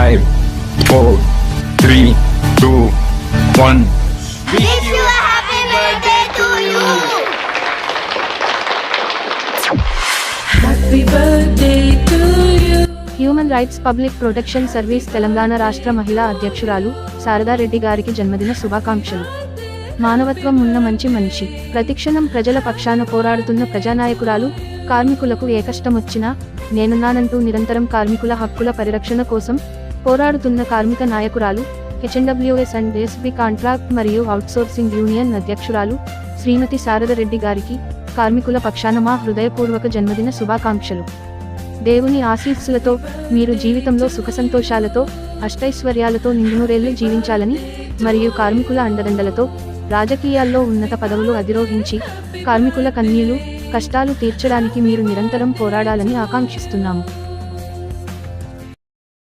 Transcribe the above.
Five, four, three, two, one. Wish you a happy birthday to you. Happy birthday to you. Human rights public protection service Telangana రాష్ట్ర మహిళా అధ్యక్షురాలు శారదారెడ్డి గారికి జన్మదిన శుభాకాంక్షలు మానవత్వం ఉన్న మంచి మనిషి ప్రతిక్షణం ప్రజల పక్షాన పోరాడుతున్న ప్రజానాయకురాలు కార్మికులకు ఏ కష్టం వచ్చినా నేనున్నానంటూ నిరంతరం కార్మికుల హక్కుల పరిరక్షణ కోసం పోరాడుతున్న కార్మిక నాయకురాలు హెచ్ఎన్డబ్ల్యూఎస్ అండ్ ఎస్బి కాంట్రాక్ట్ మరియు అవుట్సోర్సింగ్ యూనియన్ అధ్యక్షురాలు శ్రీమతి శారదరెడ్డి గారికి కార్మికుల పక్షాన మా హృదయపూర్వక జన్మదిన శుభాకాంక్షలు. దేవుని ఆశీస్సులతో మీరు జీవితంలో సుఖసంతోషాలతో అష్టైశ్వర్యాలతో నిండునూరేళ్ళు జీవించాలని మరియు కార్మికుల అండదండలతో రాజకీయాల్లో ఉన్నత పదవులు అధిరోహించి కార్మికుల కన్నీళ్ళు కష్టాలు తీర్చడానికి మీరు నిరంతరం పోరాడాలని ఆకాంక్షిస్తున్నాము.